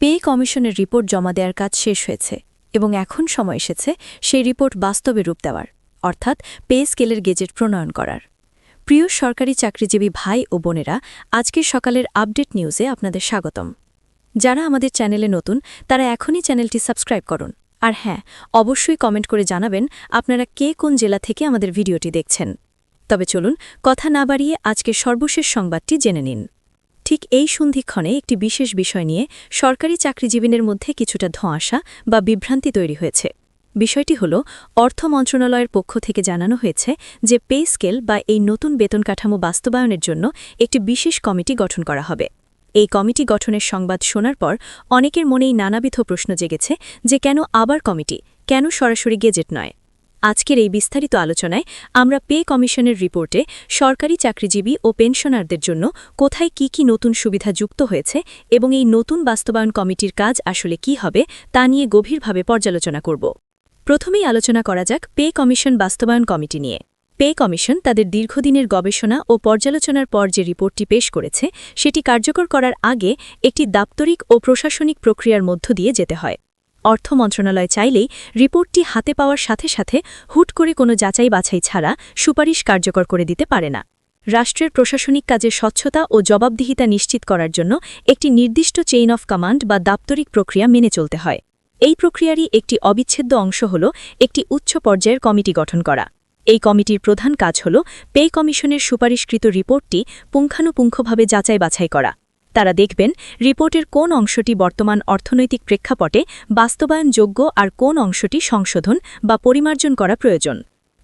Pay কমিশনের report জমা দেওয়ার কাজ শেষ হয়েছে এবং এখন সময় এসেছে সেই রিপোর্ট বাস্তবে রূপ দেওয়ার, অর্থাৎ পে স্কেলের গেজেট প্রণয়ন করার। প্রিয় সরকারি চাকরিজীবী ভাই ও বোনেরা, আজকের সকালের আপডেট নিউজে আপনাদের স্বাগতম। যারা আমাদের চ্যানেলে নতুন, তারা এখনই চ্যানেলটি সাবস্ক্রাইব করুন। আর হ্যাঁ অবশ্যই কমেন্ট করে জানাবেন আপনারা কে কোন জেলা থেকে আমাদের ভিডিওটি দেখছেন। তবে চলুন, কথা না বাড়িয়ে আজকের সর্বশেষ সংবাদটি জেনে নিন। ঠিক এই সন্ধিক্ষণে একটি বিশেষ বিষয় নিয়ে সরকারি চাকরিজীবীদের মধ্যে কিছুটা ধোঁয়াশা বা বিভ্রান্তি তৈরি হয়েছে। বিষয়টি হল, অর্থ মন্ত্রণালয়ের পক্ষ থেকে জানানো হয়েছে যে পে স্কেল বা এই নতুন বেতন কাঠামো বাস্তবায়নের জন্য একটি বিশেষ কমিটি গঠন করা হবে। এই কমিটি গঠনের সংবাদ শোনার পর অনেকের মনেই নানাবিধ প্রশ্ন জেগেছে যে কেন আবার কমিটি? কেন সরাসরি গেজেট নয়? আজকের এই বিস্তারিত আলোচনায় আমরা পে কমিশনের রিপোর্টে সরকারি চাকরিজীবী ও পেনশনারদের জন্য কোথায় কি কি নতুন সুবিধা যুক্ত হয়েছে এবং এই নতুন বাস্তবায়ন কমিটির কাজ আসলে কি হবে তা নিয়ে গভীরভাবে পর্যালোচনা করব। প্রথমেই আলোচনা করা যাক পে কমিশন বাস্তবায়ন কমিটি নিয়ে। পে কমিশন তাদের দীর্ঘদিনের গবেষণা ও পর্যালোচনার পর যে রিপোর্টটি পেশ করেছে, সেটি কার্যকর করার আগে একটি দাপ্তরিক ও প্রশাসনিক প্রক্রিয়ার মধ্য দিয়ে যেতে হয়। অর্থ মন্ত্রণালয় চাইলেই রিপোর্টটি হাতে পাওয়ার সাথে সাথে হুট করে কোনো যাচাই বাছাই ছাড়া সুপারিশ কার্যকর করে দিতে পারে না। রাষ্ট্রের প্রশাসনিক কাজের স্বচ্ছতা ও জবাবদিহিতা নিশ্চিত করার জন্য একটি নির্দিষ্ট চেইন অফ কমান্ড বা দাপ্তরিক প্রক্রিয়া মেনে চলতে হয়। এই প্রক্রিয়ারই একটি অবিচ্ছেদ্য অংশ হল একটি উচ্চ পর্যায়ের কমিটি গঠন করা। এই কমিটির প্রধান কাজ হল পে কমিশনের সুপারিশকৃত রিপোর্টটি পুঙ্খানুপুঙ্খভাবে যাচাই বাছাই করা। তারা দেখবেন রিপোর্টের কোন অংশটি বর্তমান অর্থনৈতিক প্রেক্ষাপটে বাস্তবায়নযোগ্য আর কোন অংশটি সংশোধন বা পরিমার্জন করা প্রয়োজন।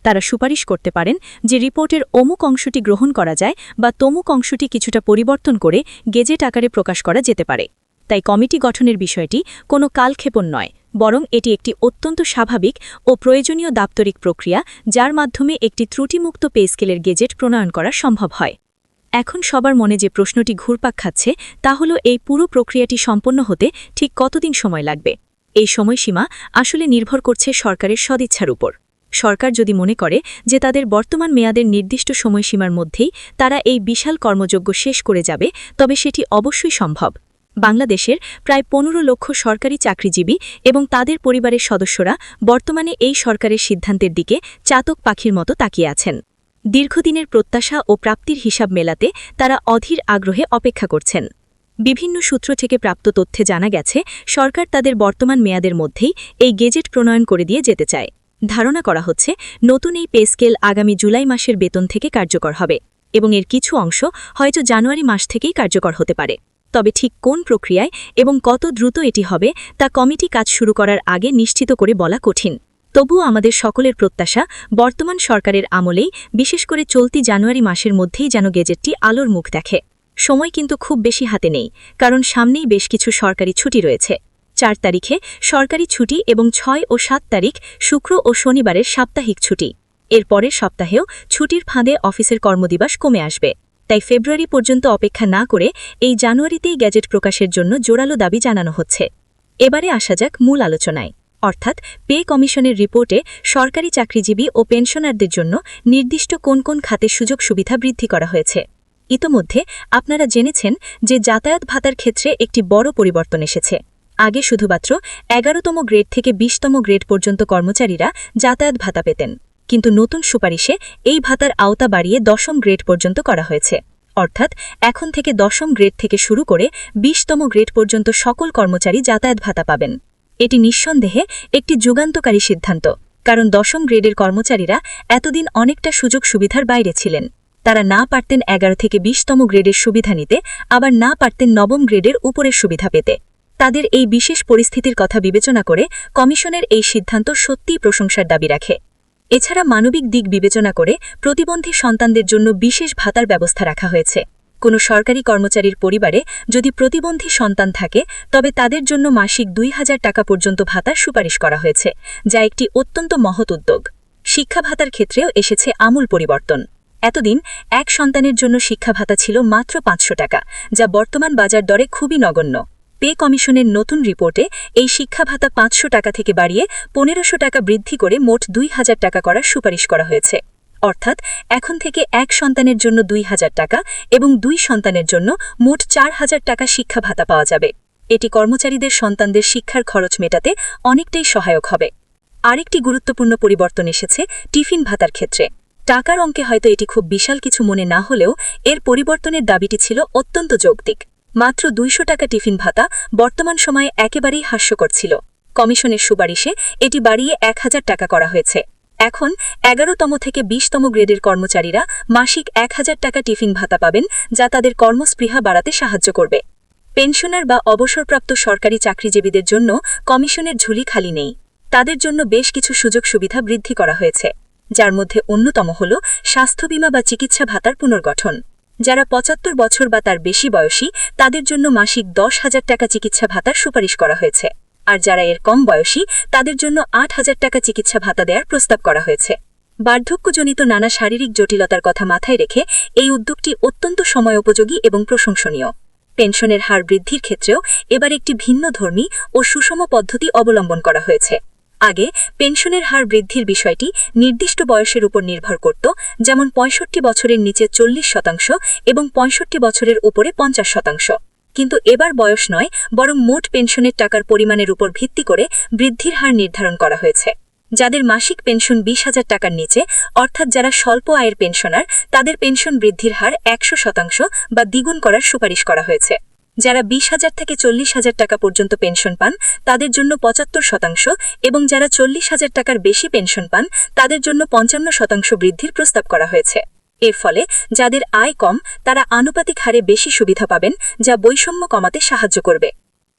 তারা সুপারিশ করতে পারেন যে রিপোর্টের অমুক অংশটি গ্রহণ করা যায় বা তমুক অংশটি কিছুটা পরিবর্তন করে গেজেট আকারে প্রকাশ করা যেতে পারে। তাই কমিটি গঠনের বিষয়টি কোনো কালক্ষেপণ নয়, বরং এটি একটি অত্যন্ত স্বাভাবিক ও প্রয়োজনীয় দাপ্তরিক প্রক্রিয়া, যার মাধ্যমে একটি ত্রুটিমুক্ত পে স্কেলের গেজেট প্রণয়ন করা সম্ভব হয়। এখন সবার মনে যে প্রশ্নটি ঘুরপাক খাচ্ছে, তা হল এই পুরো প্রক্রিয়াটি সম্পন্ন হতে ঠিক কতদিন সময় লাগবে? এই সময়সীমা আসলে নির্ভর করছে সরকারের সদিচ্ছার উপর। সরকার যদি মনে করে যে তাদের বর্তমান মেয়াদের নির্দিষ্ট সময়সীমার মধ্যেই তারা এই বিশাল কর্মযোগ্য শেষ করে যাবে, তবে সেটি অবশ্যই সম্ভব। বাংলাদেশের প্রায় পনেরো লক্ষ সরকারি চাকরিজীবী এবং তাদের পরিবারের সদস্যরা বর্তমানে এই সরকারের সিদ্ধান্তের দিকে চাতক পাখির মতো তাকিয়ে আছেন। দীর্ঘদিনের প্রত্যাশা ও প্রাপ্তির হিসাব মেলাতে তারা অধীর আগ্রহে অপেক্ষা করছেন। বিভিন্ন সূত্র থেকে প্রাপ্ত তথ্যে জানা গেছে, সরকার তাদের বর্তমান মেয়াদের মধ্যেই এই গেজেট প্রণয়ন করে দিয়ে যেতে চায়। ধারণা করা হচ্ছে, নতুন এই পে স্কেল আগামী জুলাই মাসের বেতন থেকে কার্যকর হবে এবং এর কিছু অংশ হয়তো জানুয়ারি মাস থেকেই কার্যকর হতে পারে। তবে ঠিক কোন প্রক্রিয়ায় এবং কত দ্রুত এটি হবে তা কমিটি কাজ শুরু করার আগে নিশ্চিত করে বলা কঠিন। তবুও আমাদের সকলের প্রত্যাশা, বর্তমান সরকারের আমলেই, বিশেষ করে চলতি জানুয়ারি মাসের মধ্যেই যেন গেজেটটি আলোর মুখ দেখে। সময় কিন্তু খুব বেশি হাতে নেই, কারণ সামনেই বেশ কিছু সরকারি ছুটি রয়েছে। চার তারিখে সরকারি ছুটি এবং ছয় ও সাত তারিখ শুক্র ও শনিবারের সাপ্তাহিক ছুটি। এর পরের সপ্তাহেও ছুটির ফাঁদে অফিসের কর্মদিবস কমে আসবে। তাই ফেব্রুয়ারি পর্যন্ত অপেক্ষা না করে এই জানুয়ারিতেই গ্যাজেট প্রকাশের জন্য জোরালো দাবি জানানো হচ্ছে। এবারে আসা যাক মূল আলোচনায়। অর্থাৎ পে কমিশনের রিপোর্টে সরকারি চাকরিজীবী ও পেনশনারদের জন্য নির্দিষ্ট কোন কোন খাতে সুযোগ সুবিধা বৃদ্ধি করা হয়েছে। ইতোমধ্যে আপনারা জেনেছেন যে যাতায়াত ভাতার ক্ষেত্রে একটি বড় পরিবর্তন এসেছে। আগে শুধুমাত্র এগারোতম গ্রেড থেকে বিশতম গ্রেড পর্যন্ত কর্মচারীরা যাতায়াত ভাতা পেতেন, কিন্তু নতুন সুপারিশে এই ভাতার আওতা বাড়িয়ে দশম গ্রেড পর্যন্ত করা হয়েছে। অর্থাৎ এখন থেকে দশম গ্রেড থেকে শুরু করে বিশতম গ্রেড পর্যন্ত সকল কর্মচারী যাতায়াত ভাতা পাবেন। এটি নিঃসন্দেহে একটি যুগান্তকারী সিদ্ধান্ত, কারণ দশম গ্রেডের কর্মচারীরা এতদিন অনেকটা সুযোগ সুবিধার বাইরে ছিলেন। তারা না পারতেন এগারো থেকে বিশতম গ্রেডের সুবিধা নিতে, আবার না পারতেন নবম গ্রেডের উপরের সুবিধা পেতে। তাদের এই বিশেষ পরিস্থিতির কথা বিবেচনা করে কমিশনের এই সিদ্ধান্ত সত্যিই প্রশংসার দাবি রাখে। এছাড়া মানবিক দিক বিবেচনা করে প্রতিবন্ধী সন্তানদের জন্য বিশেষ ভাতার ব্যবস্থা রাখা হয়েছে। কোনো সরকারি কর্মচারীর পরিবারে যদি প্রতিবন্ধী সন্তান থাকে, তবে তাদের জন্য মাসিক দুই হাজার টাকা পর্যন্ত ভাতার সুপারিশ করা হয়েছে, যা একটি অত্যন্ত মহৎ উদ্যোগ। শিক্ষা ভাতার ক্ষেত্রেও এসেছে আমূল পরিবর্তন। এতদিন এক সন্তানের জন্য শিক্ষা ভাতা ছিল মাত্র পাঁচশো টাকা, যা বর্তমান বাজার দরে খুবই নগণ্য। পে কমিশনের নতুন রিপোর্টে এই শিক্ষা ভাতা পাঁচশো টাকা থেকে বাড়িয়ে পনেরোশো টাকা বৃদ্ধি করে মোট দুই হাজার টাকা করার সুপারিশ করা হয়েছে। অর্থাৎ এখন থেকে এক সন্তানের জন্য দুই হাজার টাকা এবং দুই সন্তানের জন্য মোট চার হাজার টাকা শিক্ষা ভাতা পাওয়া যাবে। এটি কর্মচারীদের সন্তানদের শিক্ষার খরচ মেটাতে অনেকটাই সহায়ক হবে। আরেকটি গুরুত্বপূর্ণ পরিবর্তন এসেছে টিফিন ভাতার ক্ষেত্রে। টাকার অঙ্কে হয়তো এটি খুব বিশাল কিছু মনে না হলেও এর পরিবর্তনের দাবিটি ছিল অত্যন্ত যৌক্তিক। মাত্র দুইশো টাকা টিফিন ভাতা বর্তমান সময়ে একেবারেই হাস্যকর ছিল। কমিশনের সুপারিশে এটি বাড়িয়ে এক হাজার টাকা করা হয়েছে। এখন এগারোতম থেকে বিশতম গ্রেডের কর্মচারীরা মাসিক এক হাজার টাকা টিফিন ভাতা পাবেন, যা তাদের কর্মস্পৃহা বাড়াতে সাহায্য করবে। পেনশনার বা অবসরপ্রাপ্ত সরকারি চাকরিজীবীদের জন্য কমিশনের ঝুলি খালি নেই। তাদের জন্য বেশ কিছু সুযোগ সুবিধা বৃদ্ধি করা হয়েছে, যার মধ্যে অন্যতম হল স্বাস্থ্য বীমা বা চিকিৎসা ভাতার পুনর্গঠন। যারা পঁচাত্তর বছর বা তার বেশি বয়সী, তাদের জন্য মাসিক দশ হাজার টাকা চিকিৎসা ভাতার সুপারিশ করা হয়েছে। আর যারা এর কম বয়সী, তাদের জন্য আট হাজার টাকা চিকিৎসা ভাতা দেওয়ার প্রস্তাব করা হয়েছে। বার্ধক্যজনিত নানা শারীরিক জটিলতার কথা মাথায় রেখে এই উদ্যোগটি অত্যন্ত সময়োপযোগী এবং প্রশংসনীয়। পেনশনের হার বৃদ্ধির ক্ষেত্রেও এবার একটি ভিন্ন ধর্মী ও সুষম পদ্ধতি অবলম্বন করা হয়েছে। আগে পেনশনের হার বৃদ্ধির বিষয়টি নির্দিষ্ট বয়সের উপর নির্ভর করত, যেমন পঁয়ষট্টি বছরের নিচে চল্লিশ শতাংশ এবং পঁয়ষট্টি বছরের উপরে পঞ্চাশ শতাংশ। কিন্তু এবার বয়স নয়, বরং মোট পেনশনের টাকার পরিমাণের উপর ভিত্তি করে বৃদ্ধির হার নির্ধারণ করা হয়েছে। যাদের মাসিক পেনশন বিশ হাজার টাকার নিচে, অর্থাৎ যারা স্বল্প আয়ের পেনশনার, তাদের পেনশন বৃদ্ধির হার একশো শতাংশ বা দ্বিগুণ করার সুপারিশ করা হয়েছে। যারা বিশ হাজার থেকে চল্লিশ হাজার টাকা পর্যন্ত পেনশন পান, তাদের জন্য পঁচাত্তর শতাংশ এবং যারা চল্লিশ হাজার টাকার বেশি পেনশন পান, তাদের জন্য পঞ্চান্ন শতাংশ বৃদ্ধির প্রস্তাব করা হয়েছে। এর ফলে যাদের আয় কম, তারা আনুপাতিক হারে বেশি সুবিধা পাবেন, যা বৈষম্য কমাতে সাহায্য করবে।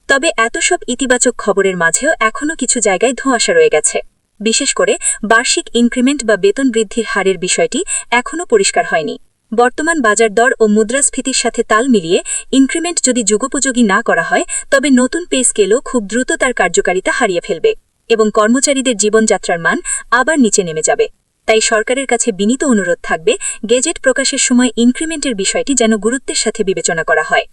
তবে এত সব ইতিবাচক খবরের মাঝেও এখনও কিছু জায়গায় ধোঁয়াশা রয়ে গেছে। বিশেষ করে বার্ষিক ইনক্রিমেন্ট বা বেতন বৃদ্ধির হারের বিষয়টি এখনও পরিষ্কার হয়নি। বর্তমান বাজার দর ও মুদ্রাস্ফীতির সাথে তাল মিলিয়ে ইনক্রিমেন্ট যদি যুগোপযোগী না করা হয়, তবে নতুন পে স্কেলও খুব দ্রুত তার কার্যকারিতা হারিয়ে ফেলবে এবং কর্মচারীদের জীবনযাত্রার মান আবার নিচে নেমে যাবে। তাই সরকারের কাছে বিনীত অনুরোধ থাকবে, গেজেট প্রকাশের সময় ইনক্রিমেন্টের বিষয়টি যেন গুরুত্বের সাথে বিবেচনা করা হয়।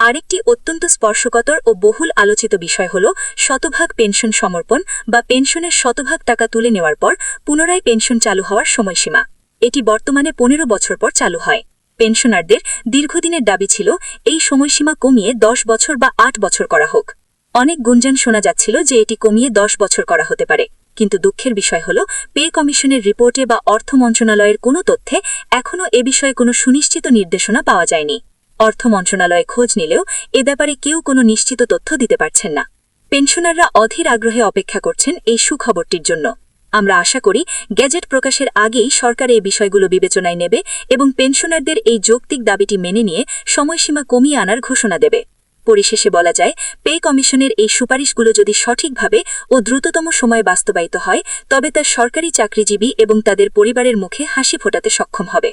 আরেকটি অত্যন্ত স্পর্শকতর ও বহুল আলোচিত বিষয় হল শতভাগ পেনশন সমর্পণ বা পেনশনের শতভাগ টাকা তুলে নেওয়ার পর পুনরায় পেনশন চালু হওয়ার সময়সীমা। এটি বর্তমানে পনেরো বছর পর চালু হয়। পেনশনারদের দীর্ঘদিনের দাবি ছিল, এই সময়সীমা কমিয়ে দশ বছর বা আট বছর করা হোক। অনেক গুঞ্জন শোনা যাচ্ছিল যে এটি কমিয়ে দশ বছর করা হতে পারে। কিন্তু দুঃখের বিষয় হল, পে কমিশনের রিপোর্টে বা অর্থ মন্ত্রণালয়ের কোনো তথ্যে এখনও এ বিষয়ে কোনো সুনিশ্চিত নির্দেশনা পাওয়া যায়নি। অর্থ মন্ত্রণালয়ে খোঁজ নিলেও এ ব্যাপারে কেউ কোনো নিশ্চিত তথ্য দিতে পারছেন না। পেনশনাররা অধীর আগ্রহে অপেক্ষা করছেন এই সুখবরটির জন্য। আমরা আশা করি, গ্যাজেট প্রকাশের আগেই সরকার এই বিষয়গুলো বিবেচনায় নেবে এবং পেনশনারদের এই যৌক্তিক দাবিটি মেনে নিয়ে সময়সীমা কমিয়ে আনার ঘোষণা দেবে। পরিশেষে বলা যায়, পে কমিশনের এই সুপারিশগুলো যদি সঠিকভাবে ও দ্রুততম সময়ে বাস্তবায়িত হয়, তবে তা সরকারি চাকরিজীবী এবং তাদের পরিবারের মুখে হাসি ফোটাতে সক্ষম হবে।